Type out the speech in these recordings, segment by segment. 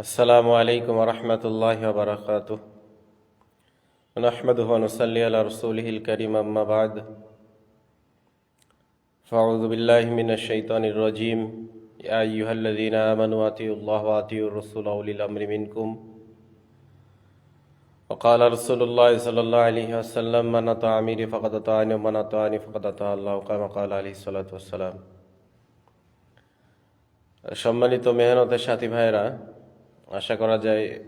السلام عليكم ورحمة الله وبركاته نحمده ونصلي على رسوله الكريم أما بعد فأعوذ بالله من الشيطان الرجيم يا أيها الذين آمنوا أطيعوا الله وأطيعوا الرسول أولي الأمر منكم وقال رسول الله صلى الله عليه وسلم من أطاع أميري فقد أطاعني ومن أطاعني فقد أطاع الله كما قال عليه الصلاة والسلام সম্মানিত মেহনতের সাথী ভাইয়েরা আশা করা যায়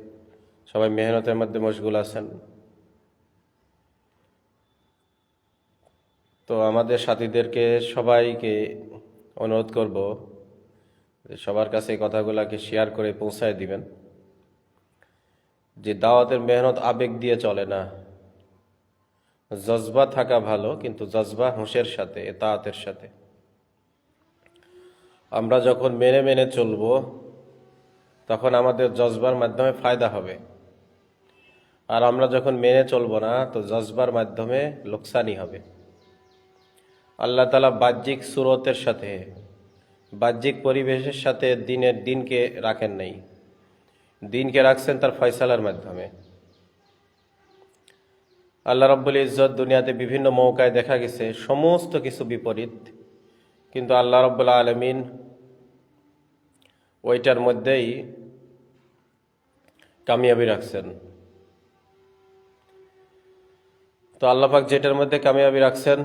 সবাই মেহনতের মধ্যে মশগুল আছেন। তো আমাদের সাথীদেরকে সবাইকে অনুরোধ করব সবার কাছে এই কথাগুলোকে শেয়ার করে পৌঁছায় দিবেন। যে দাওয়াতের মেহনত আবেগ দিয়ে চলে না। জজবা থাকা ভালো, কিন্তু জজবা হুঁশের সাথে এতায়াতের সাথে। আমরা যখন মেনে মেনে চলব তখন আমাদের জজবার মাধ্যমে ফায়দা হবে। আর আমরা যখন মেনে চলব না, তো জজবার মাধ্যমে লোকসানি হবে। আল্লাহ তালা বাহ্যিক সুরতের সাথে, বাহ্যিক পরিবেশের সাথে দিনের দিনকে রাখেন নাই। দিনকে রাখছেন তার ফয়সালার মাধ্যমে। আল্লাহ রব্বুল ইজ্জত দুনিয়াতে বিভিন্ন মৌকায় দেখা গেছে, সমস্ত কিছু বিপরীত। কিন্তু আল্লাহ রব্বুল আলমিন ওইটার মধ্যেই কামিয়াবি রাখছেন। তো আল্লাপাক যেটার মধ্যে কামিয়াবি রাখছেন,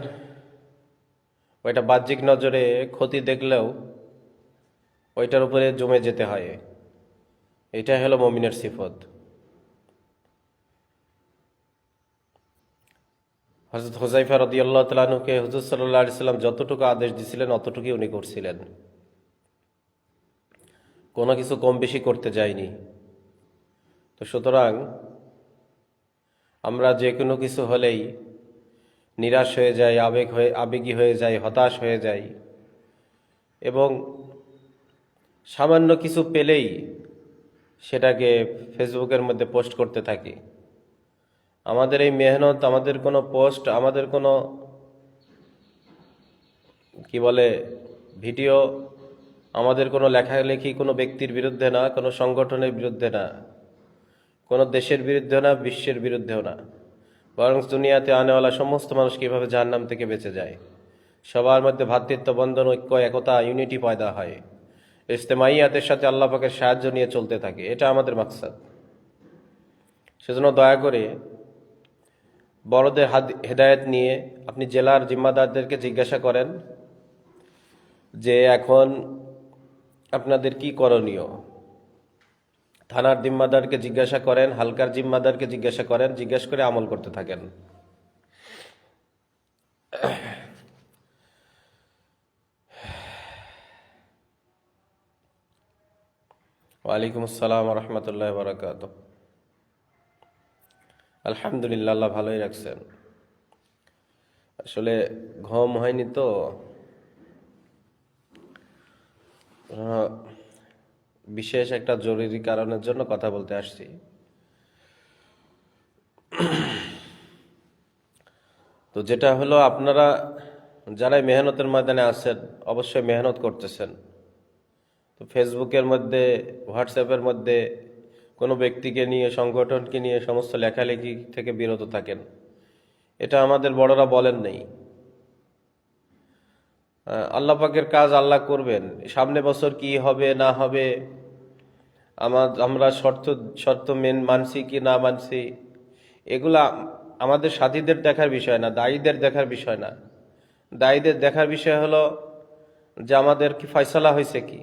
ওইটা বাহ্যিক নজরে ক্ষতি দেখলেও ওইটার উপরে জমে যেতে হয়। এটা হলো মমিনের সিফত। হজরত হোজাইফা রদি আল্লাহ তালুকে হজর সাল্লাহ সাল্লাম যতটুকু আদেশ দিছিলেন, অতটুকুই উনি করছিলেন। কোনো কিছু কম বেশি করতে যাইনি। তো সুতরাং আমরা যে কোনো কিছু হলেই নিরাশ হয়ে যাই, আবেগ হয়ে, আবেগী হয়ে যাই, হতাশ হয়ে যাই। এবং সামান্য কিছু পেলেই সেটাকে ফেসবুকের মধ্যে পোস্ট করতে থাকি। আমাদের এই মেহনত, আমাদের কোনো পোস্ট, আমাদের কোনো, কি বলে, ভিডিও আমাদের কোনো লেখালেখি কোনো ব্যক্তির বিরুদ্ধে না, কোনো সংগঠনের বিরুদ্ধে না, কোনো দেশের বিরুদ্ধে না, বিশ্বের বিরুদ্ধেও না। বরং দুনিয়াতে আনেওয়ালা সমস্ত মানুষ কীভাবে জাহান্নাম থেকে বেঁচে যায়? সবার মধ্যে ভ্রাতৃত্ব, বন্ধন, ঐক্য, একতা ইউনিটি পয়দা হয়। ইস্তেমাইয়াতের সাথে আল্লাহ পাকের সাহায্য নিয়ে চলতে থাকে। এটা আমাদের মাকসাদ। সেজন্য দয়া করে বড়দের হাত হেদায়ত নিয়ে আপনি জেলার জিম্মাদারদেরকে জিজ্ঞাসা করেন যে এখন আপনাদের কি করণীয়? থানার জিম্মাদারকে জিজ্ঞাসা করেন, হালকার জিম্মাদারকে জিজ্ঞাসা করেন, জিজ্ঞাসা করে আমল করতে থাকেন। ওয়ালাইকুম আসসালাম রহমতুল্লাহ বারকাত আলহামদুলিল্লাহ ভালোই রাখছেন। আসলে ঘম হয়নি তো। বিশেষ একটা জরুরি কারণের জন্য কথা বলতে আসছি। তো যেটা হলো, আপনারা যারাই মেহনতের ময়দানে আছেন, অবশ্যই মেহনত করতেছেন। তো ফেসবুকের মধ্যে, হোয়াটসঅ্যাপের মধ্যে কোনো ব্যক্তিকে নিয়ে, সংগঠনকে নিয়ে সমস্ত লেখালেখি থেকে বিরত থাকেন। এটা আমাদের বড়রা বলেন নেই। আল্লাহ পাকের কাজ আল্লাহ করবেন। সামনে বছর কি হবে, না হবে, আমার, আমরা শর্ত শর্ত মেন মানছি কি না মানছি, এগুলা আমাদের সাথীদের দেখার বিষয় না, দায়ীদের দেখার বিষয় না। দায়ীদের দেখার বিষয় হলো যে আমাদের কি ফয়সলা হয়েছে কি?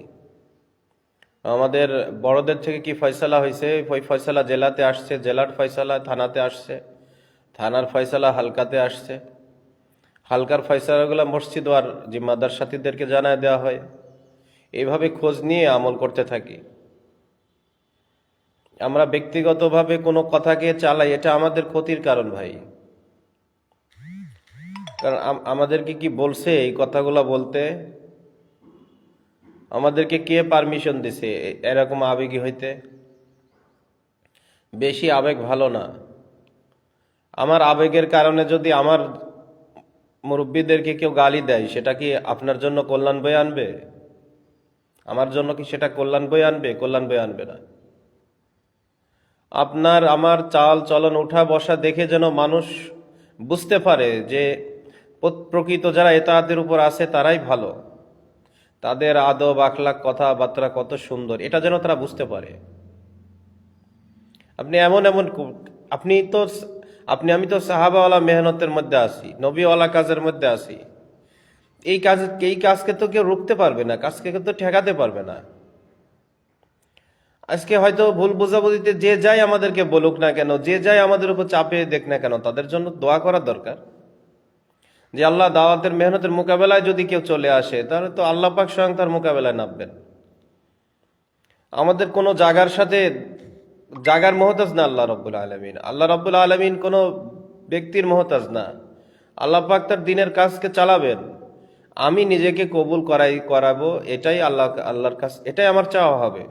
আমাদের বড়দের থেকে কি ফয়সালা হয়েছে? ওই ফয়সালা জেলাতে আসছে, জেলার ফয়সালা থানাতে আসছে, থানার ফয়সালা হালকাতে আসছে। হালকার ফয়সালাগুলো মসজিদ আর জিম্মাদার সাথীদেরকে জানায় দেওয়া হয় এইভাবে খোঁজ নিয়ে আমল করতে থাকি। আমরা ব্যক্তিগতভাবে কোনো কথাকে চালাই, এটা আমাদের ক্ষতির কারণ ভাই। কারণ আমাদেরকে কি বলছে এই কথাগুলো বলতে? আমাদেরকে কে পারমিশন দিছে এরকম আবেগী হইতে? বেশি আবেগ ভালো না। আমার আবেগের কারণে যদি আমার মুরব্বীদেরকে কেউ গালি দেয়, সেটা কি আপনার জন্য কল্যাণ বয়ে আনবে? আমার জন্য কি সেটা কল্যাণ বয়ে আনবে? কল্যাণ বয়ে আনবে না। আপনার আমার চাল চলন উঠা বসা দেখে যেন মানুষ বুঝতে পারে যে প্রকৃত যারা এতাদের উপর আছে তারাই ভালো। তাদের আদব আখলাক কথাবার্তা কত সুন্দর, এটা যেন তারা বুঝতে পারে। আপনি এমন এমন আপনি তো আপনি, আমি তো সাহাবাওয়ালা মেহনতের মধ্যে আছি, নবীওয়ালা কাজের মধ্যে আছি। এই কাজ, এই কাজকে তো কেউ রুখতে পারবে না, কাজকে তো ঠেকাতে পারবে না। আজকে হয়তো ভুল বোঝাবুঝিতে যে যাই আমাদেরকে বলুক না কেন, যে যাই আমাদের উপর চাপে দেখ না কেন, তাদের জন্য দোয়া করা দরকার। যে আল্লাহ দাওয়াতের, মেহনতের মোকাবেলায় যদি কেউ চলে আসে, তাহলে তো আল্লাহ পাক স্বয়ং তার মোকাবেলায় নামবেন। আমাদের কোনো জায়গার সাথে জাগার মহতাজ না আল্লাহ রব্বুল আলমিন। আল্লাহ রব্বুল আলমিন কোনো ব্যক্তির মহতাজ না। আল্লাহ পাক তার দিনের কাজকে চালাবেন। আমি নিজেকে কবুল করাই, করাবো, এটাই আল্লাহ, আল্লাহর কাছ এটাই আমার চাওয়া হবে।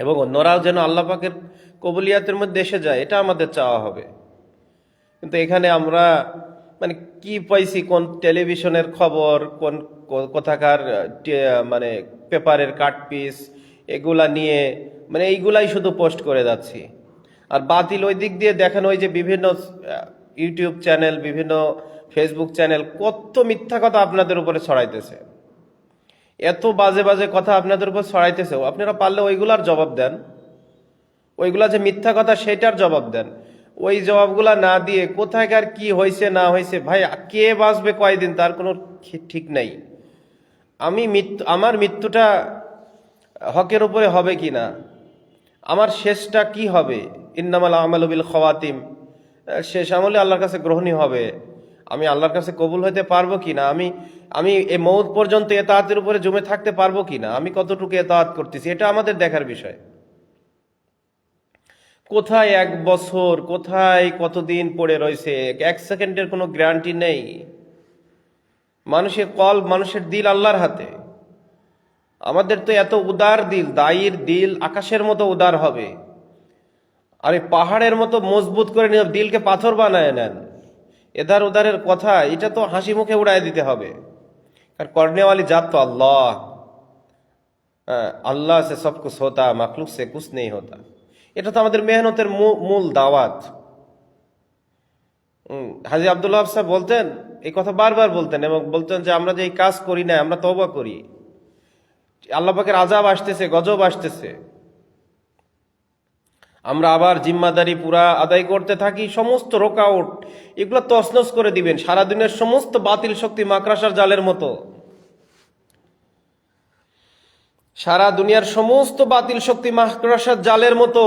এবং অন্যরাও যেন আল্লাহ পাকের কবুলিয়াতের মধ্যে এসে যায়, এটা আমাদের চাওয়া হবে। কিন্তু এখানে আমরা মানে কি পাইছি, কোন টেলিভিশনের খবর, কোন কোথাকার মানে পেপারের কাট পিস, এগুলা নিয়ে মানে এইগুলাই শুধু পোস্ট করে যাচ্ছি। আর বাতিল ওই দিক দিয়ে দেখেন ওই যে বিভিন্ন ইউটিউব চ্যানেল, বিভিন্ন ফেসবুক চ্যানেল কত মিথ্যা কথা আপনাদের উপরে ছড়াইতেছে। এত বাজে বাজে কথা আপনাদের উপর ছড়াইতেছে। আপনারা পারলে ওইগুলার জবাব দেন। ওইগুলা যে মিথ্যা কথা, সেটার জবাব দেন। ওই জবাবগুলা না দিয়ে কোথায়কার কি হয়েছে না হয়েছে ভাই, কে বাঁচবে, কয়দিন, তার কোনো ঠিক নাই। আমি মৃত্যু আমার মৃত্যুটা হকের উপরে হবে কি না আমার শেষটা কি হবে? ইন্নামাল আমালুবিল খওয়াতিম। আহ, শেষ আমলে আল্লাহর কাছে গ্রহণীয় হবে। আমি আল্লাহর কাছে কবুল হতে পারব কি না? আমি আমি এই মৌত পর্যন্ত এতাহাতের উপরে জমে থাকতে পারব কি না? আমি কতটুকু এতাহাত করতেছি? এটা আমাদের দেখার বিষয়। কোথায় এক বছর কোথায় কতদিন পড়ে রয়েছে? এক সেকেন্ডের কোনো গ্যারান্টি নেই। মানুষের কল মানুষের দিল আল্লাহর হাতে। আমাদের তো এত উদার দিল দায়ের দিল আকাশের মতো উদার হবে। আর এই পাহাড়ের মতো মজবুত করে নিয়ে দিলকে পাথর বানায় নেন। এধার উদারের কথা এটা তো হাসি মুখে উড়ায় দিতে হবে। কারণ করনেওয়ালি জাত তো আল্লাহ। হ্যাঁ, আল্লাহ সে সব কুছ হোতা মখলুক সে কুছ নেই হোতা। এটা তো আমাদের মেহনতের মূল দাওয়াত। হাজি আবদুল্লাহ সাহেব বলতেন এই কথা বারবার বলতেন এবং বলতেন যে আমরা যে এই কাজ করি না আমরা তবা করি। আল্লাহ পাকের আজাব আসতেছে, গজব আসতেছে। আমরা আবার জিম্মাদারি পুরা আদায় করতে থাকি, সমস্ত রোকাউট এগুলো তসনস করে দিবেন, সারা দিনের সমস্ত বাতিল শক্তি মাকড়াসার জালের মতো। সারা দুনিয়ার সমস্ত বাতিল শক্তি মাকড়াসার জালের মতো।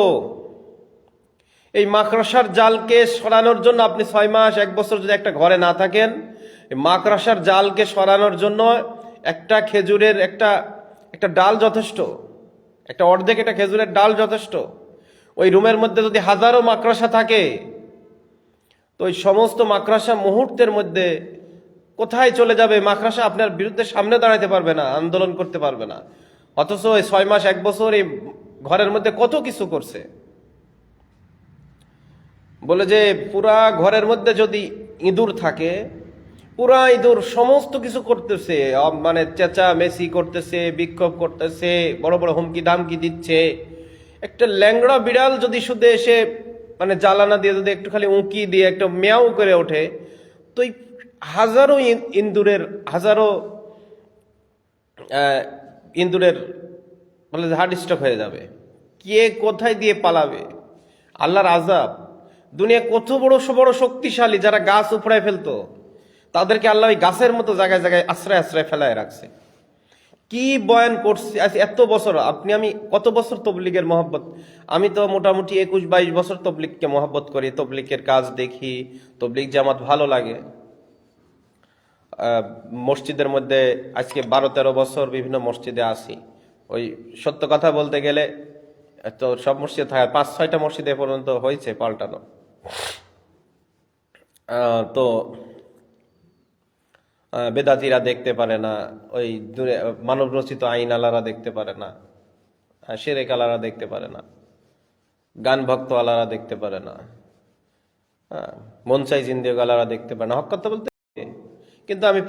এই মাকড়াসার জালকে সরানোর জন্য আপনি ছয় মাস, এক বছর যদি একটা ঘরে না থাকেন মাকড়াসার জালকে সরানোর জন্য একটা খেজুরের একটা একটা ডাল যথেষ্ট, একটা অর্ধেক একটা খেজুরের ডাল যথেষ্ট, ওই রুমের মধ্যে যদি হাজারো মাকড়াসা থাকে, তো ওই সমস্ত মাকড়াসা মুহূর্তের মধ্যে কোথায় চলে যাবে? মাকড়াসা আপনার বিরুদ্ধে সামনে দাঁড়াতে পারবে না, আন্দোলন করতে পারবে না। অথচ ওই ছয় মাস, এক বছর এই ঘরের মধ্যে কত কিছু করছে? বলে যে পুরা ঘরের মধ্যে যদি ইঁদুর থাকে পুরা ইঁদুর সমস্ত কিছু করতেছে মানে চেঁচা মেসি করতেছে, বিক্ষোভ করতেছে, বড় বড় হুমকি ধামকি দিচ্ছে। একটা ল্যাংড়া বিড়াল যদি শুধু এসে মানে জ্বালানা দিয়ে যদি একটু খালি উঁকি দিয়ে একটা মেয়াও করে ওঠে, তো এই হাজারো ইন- ইন্দুরের, হাজারো ইন্দুরের বলে হার্ট স্ট্রোক হয়ে যাবে। কে কোথায় দিয়ে পালাবে? আল্লাহর আজাব দুনিয়া কত বড় বড় শক্তিশালী যারা গাছ উপড়ায় ফেলতো। তাদেরকে আল্লাহ ওই গাছের মতো জায়গায় জায়গায় আশ্রয় আশ্রয় ফেলায় রাখছে। কি বয়ান করছি? এত বছর, আপনি আমি কত বছর তবলিগের মহব্বত? আমি তো মোটামুটি একুশ বাইশ বছর তবলিগকে মহব্বত করি, তবলিগের কাজ দেখি, তবলিগ জামাত ভালো লাগে। মসজিদের মধ্যে আজকে বারো তেরো বছর বিভিন্ন মসজিদে আসি। ওই সত্য কথা বলতে গেলে, তো সব মসজিদে থাকে পাঁচ ছয়টা মসজিদে পর্যন্ত হয়েছে পাল্টানো। তো বেদাতিরা দেখতে পারে না, ওই মানব রচিত আইন আলারা দেখতে পারে না সেরেক আলারা দেখতে পারে না, গান ভক্ত আলারা দেখতে পারে না মনসাই জিন্দেগ আলারা দেখতে পারে না। হক কথা বলতে কিন্তু আমি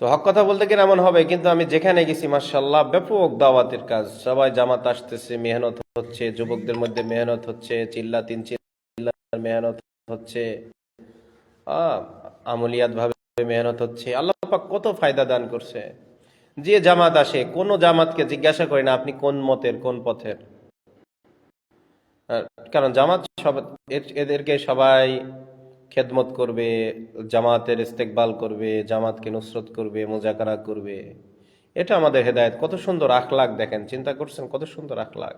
তো হক কথা বলতে গেলে এমন হবে, কিন্তু আমি যেখানে গেছি মার্শাল্লাহ ব্যাপক দাওয়াতের কাজ। সবাই জামাত আসতেছে, মেহনত হচ্ছে, যুবকদের মধ্যে মেহনত হচ্ছে, চিল্লা তিন চিল্লার মেহনত হচ্ছে। আমলিয়াত ভাবে মেহনত হচ্ছে। আল্লাহ পাক কত ফায়দা দান করছে। যে জামাত আসে, কোন জামাতকে জিজ্ঞাসা করি না আপনি কোন মতের, কোন পথের। কারণ জামাত সব এদেরকে সবাই খেদমত করবে, জামাতের ইস্তেকবাল করবে, জামাতকে নুসরত করবে, মোজাকারা করবে। এটা আমাদের হেদায়েত। কত সুন্দর আখলাক দেখেন, চিন্তা করছেন কত সুন্দর আখলাক।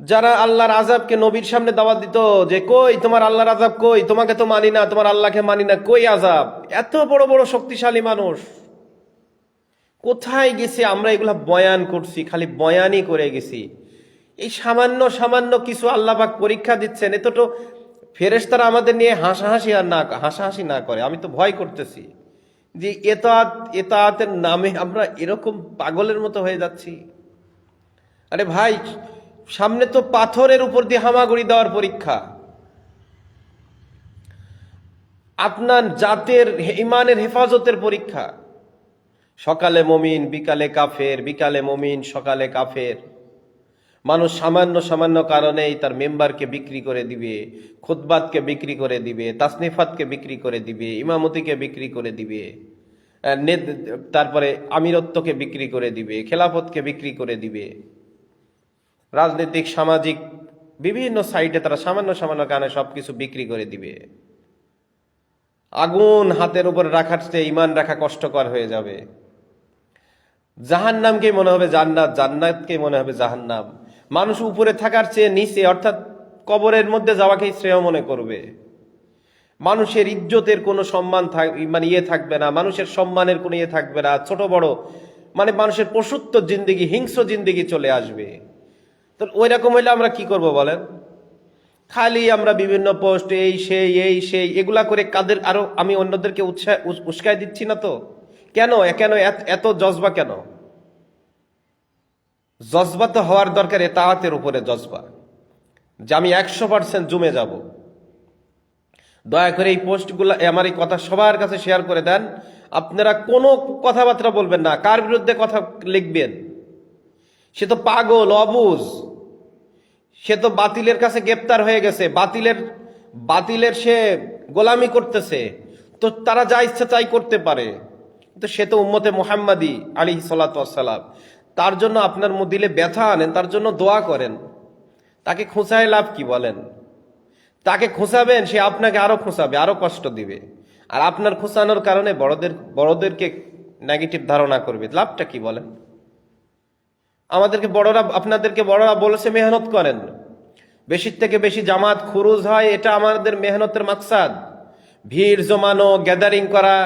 যারা আল্লাহর আজাবকে নবীর সামনে দাওয়াত দিত যে, কই, তোমার আল্লাহর আজাব কই? তোমাকে তো মানি না, তোমার আল্লাহকে মানি না, কই আজাব এত বড় বড় শক্তিশালী মানুষ। কোথায় গেছে? আমরা এগুলা বয়ান করছি, খালি বয়ানই করে গেছি। এই সামান্য সামান্য কিছু আল্লাপাক পরীক্ষা দিচ্ছেন এত তো ফেরেশতারা আমাদের নিয়ে হাসাহাসি আর না, হাসাহাসি না করে। আমি তো ভয় করতেছি যে, এতাত, এতাতের নামে আমরা এরকম পাগলের মতো হয়ে যাচ্ছি। আরে ভাই সামনে তো পাথরের উপর দিয়ে হামাগুড়ি দেওয়ার পরীক্ষা। আপনার জাতের ইমানের হেফাজতের পরীক্ষা। সকালে মমিন, বিকালে কাফের, বিকালে মমিন, সকালে কাফের। মানুষ সামান্য সামান্য কারণেই তার মেম্বারকে বিক্রি করে দিবে, খুতবাতকে বিক্রি করে দিবে, তাসনিফাতকে বিক্রি করে দিবে, ইমামতিকে বিক্রি করে দিবে তারপরে আমিরত্বকে বিক্রি করে দিবে, খেলাফতকে বিক্রি করে দিবে। রাজনৈতিক, সামাজিক, বিভিন্ন সাইডে তারা সামান্য সামান্য কারণে সবকিছু বিক্রি করে দিবে। আগুন হাতের উপর রাখার চেয়ে ইমান রাখা কষ্টকর হয়ে যাবে। জাহান্নামকে মনে হবে জান্নাত, জান্নাতকে মনে হবে জাহান্নাম। মানুষ উপরে থাকার চেয়ে নিচে, অর্থাৎ কবরের মধ্যে যাওয়াকেই শ্রেয় মনে করবে। মানুষের ইজ্জতের কোনো সম্মান থাক মানে ইয়ে থাকবে না, মানুষের সম্মানের কোনো ইয়ে থাকবে না। ছোট বড় মানে মানুষের পশুত্ব জিন্দিগি, হিংস্র জিন্দিগি চলে আসবে। তো ওই রকম হইলে আমরা কি করব বলেন? খালি আমরা বিভিন্ন পোস্ট এই, সেই এই, সেই, এগুলা করে কাদের আরও আমি অন্যদেরকে উৎসাহ উস- উস্কায় দিচ্ছি না তো? কেন? কেন এত- এত জজবা কেন? জজবা তো হওয়ার দরকার এতাহাতের উপরে জজবা। যে আমি একশো পার্সেন্ট জমে যাব। দয়া করে এই পোস্টগুলো আমার এই কথা সবার কাছে শেয়ার করে দেন। আপনারা কোনো কথাবার্তা বলবেন না। কার বিরুদ্ধে কথা লিখবেন? সে তো পাগল, অবুজ। সে তো বাতিলের কাছে গ্রেপ্তার হয়ে গেছে। বাতিলের বাতিলের সে গোলামি করতেছে। তো তারা যা ইচ্ছা তাই করতে পারে। তো সে তো উম্মতে মোহাম্মদী আলী সালাতাম তার জন্য আপনার মদিলে ব্যথা আনেন, তার জন্য দোয়া করেন। তাকে খোঁচায় লাভ কি বলেন? তাকে খোঁচাবেন, সে আপনাকে আরও খোঁচাবে, আরও কষ্ট দিবে। আর আপনার খোঁচানোর কারণে বড়দের, বড়দেরকে নেগেটিভ ধারণা করবে। লাভটা কি বলেন? আমাদেরকে বড়রা, আপনাদেরকে বড়রা বলেছে মেহনত করেন। বেশির থেকে বেশি জামাত খুরুজ হয়, এটা আমাদের মেহনতের মাকসাদ। ভিড় জমানো গ্যাদারিং করা,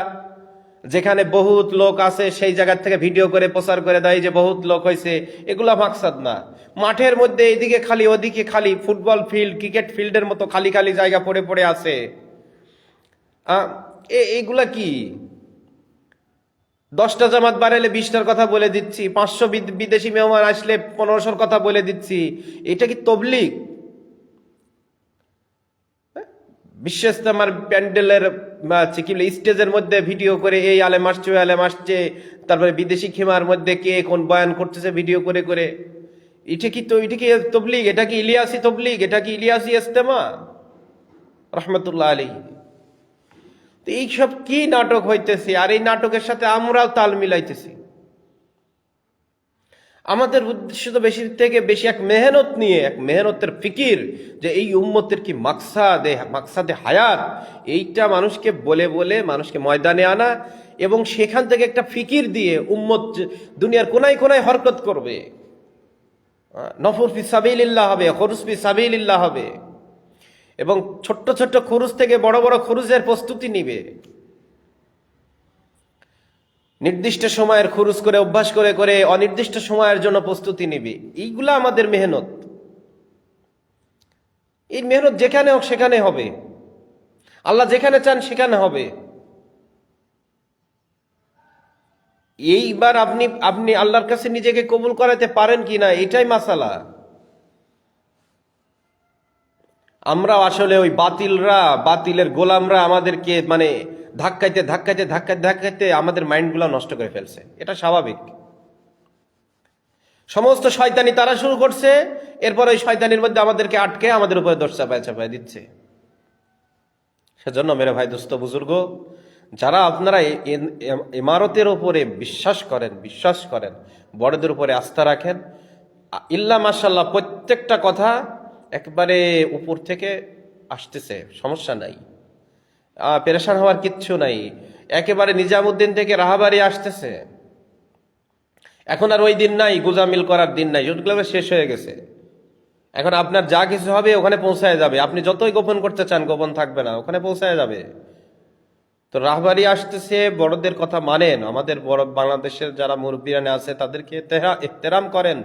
যেখানে বহুত লোক আছে, সেই জায়গার থেকে ভিডিও করে, প্রচার করে দেয় যে বহুত লোক হয়েছে, এগুলা মাকসাদ না। মাঠের মধ্যে এইদিকে খালি, ওদিকে খালি, ফুটবল ফিল্ড ক্রিকেট ফিল্ডের মতো খালি খালি জায়গা পড়ে পড়ে আছে। এইগুলা কি? দশটা জামাত বাড়াইলে বিশটার কথা বলে দিচ্ছি, পাঁচশো বিদ- বিদেশি মেহমান আসলে পনেরোশোর কথা বলে দিচ্ছি। এটা কি তবলিক বিশ্ব ইস্তেমার প্যান্ডেলের কি স্টেজের মধ্যে ভিডিও করে এই আলেম আসছে, ওই আলেম আসছে, তারপরে বিদেশি খেমার মধ্যে কে কোন বয়ান করতেছে ভিডিও করে করে। এটা কি তো এটা কি তবলিগ? এটা কি ইলিয়াসি তবলিগ? এটা কি ইলিয়াসি ইস্তেমা? রহমতুল্লাহ আলী তো এইসব কি নাটক হইতেছে? আর এই নাটকের সাথে আমরাও তাল মিলাইতেছি। আমাদের উদ্দেশ্য তো বেশি থেকে বেশি এক মেহনত নিয়ে, এক মেহনতের ফিকির যে এই উম্মতের কি মাকসাদে মাকসাদে হায়াত? এইটা মানুষকে বলে বলে মানুষকে ময়দানে আনা এবং সেখান থেকে একটা ফিকির দিয়ে উম্মত দুনিয়ার কোনায় কোনায় হরকত করবে। নফর ফি সাবিলিল্লাহ হবে খরুস ফি সাবিলিল্লাহ হবে। এবং ছোট্ট ছোট্ট খরুজ থেকে বড় বড় খরুজের প্রস্তুতি নিবে। নির্দিষ্ট সময়ের খরুজ করে, অভ্যাস করে করে অনির্দিষ্ট সময়ের জন্য প্রস্তুতি নিবে। এইগুলা আমাদের মেহনত। এই মেহনত যেখানে হোক সেখানে হবে। আল্লাহ যেখানে চান সেখানে হবে। এইবার আপনি আপনি আল্লাহর কাছে নিজেকে কবুল করাতে পারেন কি না এটাই মাসালা। আমরা আসলে ওই বাতিলরা, বাতিলের গোলামরা আমাদেরকে মানে ধাক্কাইতে ধাক্কাইতে ধাক্কাইতে ধাক্কাইতে আমাদের মাইন্ডগুলো নষ্ট করে ফেলছে। এটা স্বাভাবিক। সমস্ত শয়তানি তারা শুরু করছে, এরপর ওই শয়তানির মধ্যে আমাদেরকে আটকে আমাদের উপরে দোষ চাপায় চাপায় দিচ্ছে। সেজন্য মেরে ভাই, দোস্ত বুজুর্গ, যারা আপনারা ইমারতের উপরে বিশ্বাস করেন বিশ্বাস করেন, বড়দের উপরে আস্থা রাখেন ইল্লা মাসাল্লাহ প্রত্যেকটা কথা একবারে উপর থেকে আসতেছে, সমস্যা নাই। পেরেশান হওয়ার কিচ্ছু নাই। একেবারে নিজামুদ্দিন থেকে রাহাবাড়ি আসতেছে। এখন আর ওই দিন নাই, গুজামিল করার দিন নাই ওগুলো শেষ হয়ে গেছে। এখন আপনার যা কিছু হবে ওখানে পৌঁছায় যাবে। আপনি যতই গোপন করতে চান, গোপন থাকবে না, ওখানে পৌঁছায় যাবে। তো রাহবারি আসতেছে, বড়দের কথা মানেন। আমাদের বড় বাংলাদেশের যারা মুরব্বীরানে আছে, তাদেরকে এহতেরাম করেন।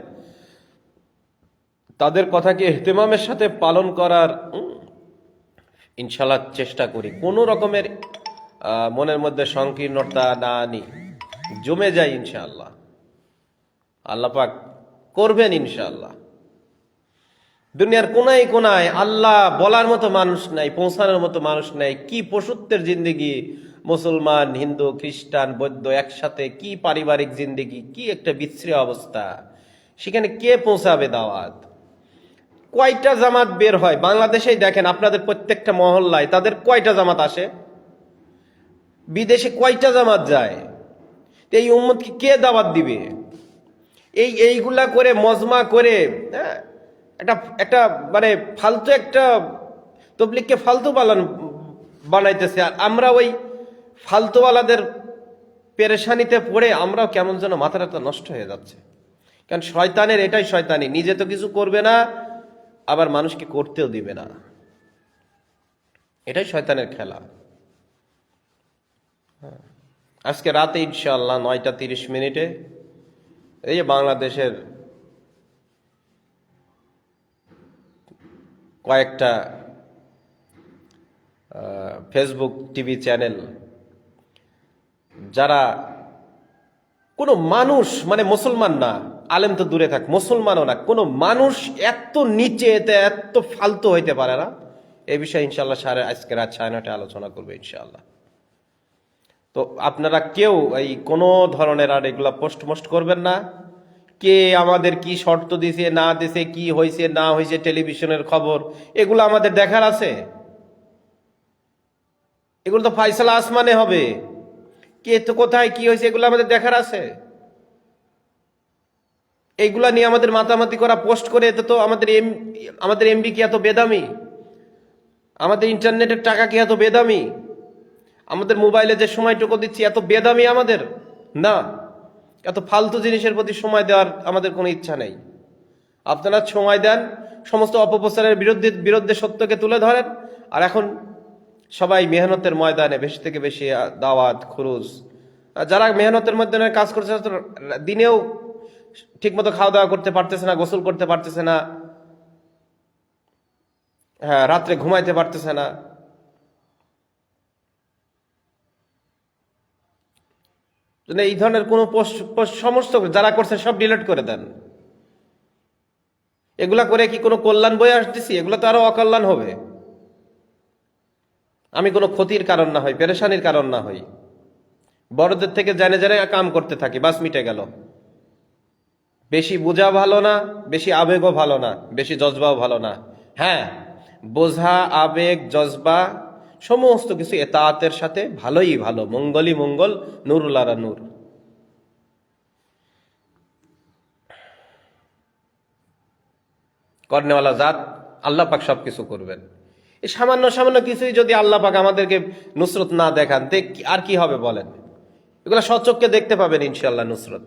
তাদের কথাকে এহতেমামের সাথে পালন করার ইনশাল্লাহ চেষ্টা করি। কোনো রকমের মনের মধ্যে সংকীর্ণতা না আনি জমে যায় ইনশাআল্লাহ। আল্লাহ পাক করবেন ইনশাআল্লাহ। দুনিয়ার কোনায় কোনায় আল্লাহ বলার মতো মানুষ নাই, পৌঁছানোর মতো মানুষ নাই। কি পশুত্বের জিন্দেগি? মুসলমান, হিন্দু, খ্রিস্টান, বৌদ্ধ একসাথে কি পারিবারিক জিন্দেগি? কি একটা বিচ্ছিন্ন অবস্থা। সেখানে কে পৌঁছাবে দাওয়াত? কয়টা জামাত বের হয়? বাংলাদেশেই দেখেন আপনাদের প্রত্যেকটা মহল্লায় তাদের কয়টা জামাত আসে? বিদেশে কয়টা জামাত যায়? এই উম্মতকে কে দাওয়াত দিবে? এই এইগুলা করে মজমা করে হ্যাঁ, একটা একটা মানে ফালতু একটা তবলিককে ফালতু বালান বানাইতেছে। আর আমরা ওই ফালতুওয়ালাদের পেরেশানিতে পড়ে আমরাও কেমন যেন মাথাটা নষ্ট হয়ে যাচ্ছে। কারণ শয়তানের এটাই শয়তানি। নিজে তো কিছু করবে না আবার মানুষকে করতেও দিবে না এটাই শয়তানের খেলা হ্যাঁ। আজকে রাতে ইনশাআল্লাহ নয়টা তিরিশ মিনিটে এই যে বাংলাদেশের কয়েকটা ফেসবুক টিভি চ্যানেল যারা কোনো মানুষ মানে মুসলমান না আলেম তো দূরে থাক, মুসলমানও না, কোনো মানুষ এত নিচে এতে এত ফালতু হইতে পারে না। এ বিষয়ে ইনশাল্লাহ সারে আজকে রাত সাড়ে নটায় আলোচনা করবে ইনশাআল্লাহ। তো আপনারা কেউ এই কোনো ধরনের আর এগুলা পোস্ট মোস্ট করবেন না। কে আমাদের কি শর্ত দিছে, না দিছে, কি হয়েছে না হয়েছে টেলিভিশনের খবর, এগুলো আমাদের দেখার আছে। এগুলো তো ফাইসালা আসমানে হবে। কে তো কোথায় কি হয়েছে এগুলো আমাদের দেখার আছে। এইগুলা নিয়ে আমাদের মাতামাতি করা, পোস্ট করে এতে তো আমাদের এম, আমাদের এমবি কি এত বেদামি? আমাদের ইন্টারনেটের টাকা কি এত বেদামি? আমাদের মোবাইলে যে সময়টুকু দিচ্ছি, এত বেদামি আমাদের? না। এত ফালতু জিনিসের প্রতি সময় দেওয়ার আমাদের কোনো ইচ্ছা নেই। আপনারা সময় দেন, সমস্ত অপপ্রচারের বিরুদ্ধে বিরুদ্ধে সত্যকে তুলে ধরেন, আর এখন সবাই মেহনতের ময়দানে বেশি থেকে বেশি দাওয়াত খুরুজ যারা মেহনতের ময়দানে কাজ করছে দিনেও ঠিকমতো খাওয়া দাওয়া করতে পারতেছে না, গোসল করতে পারতেছে না হ্যাঁ রাত্রে ঘুমাইতে পারতেছে না। এই ধরনের কোনো সমস্ত যারা করছে সব ডিলিট করে দেন। এগুলা করে কি কোনো কল্যাণ বয়ে আসতেছি? এগুলো তো আরও অকল্যাণ হবে। আমি কোনো ক্ষতির কারণ না হই, পেরেশানির কারণ না হই। বড়দের থেকে জেনে জেনে কাম করতে থাকি, বাস মিটে গেল। বেশি বোঝা ভালো না, বেশি আবেগও ভালো না, বেশি জজবাও ভালো না। হ্যাঁ বোঝা, আবেগ, জজবা, সমস্ত কিছু এতাতের সাথে ভালোই ভালো। মঙ্গলই মঙ্গল নুরুলারা নূর। কর্নেওয়ালা জাত, আল্লাহ পাক সব কিছু করবেন। এই সামান্য সামান্য কিছুই যদি আল্লাহ পাক আমাদেরকে নুসরত না দেখান আর কি হবে বলেন? এগুলো সচক্ষে দেখতে পাবেন ইনশাল্লাহ নুসরত।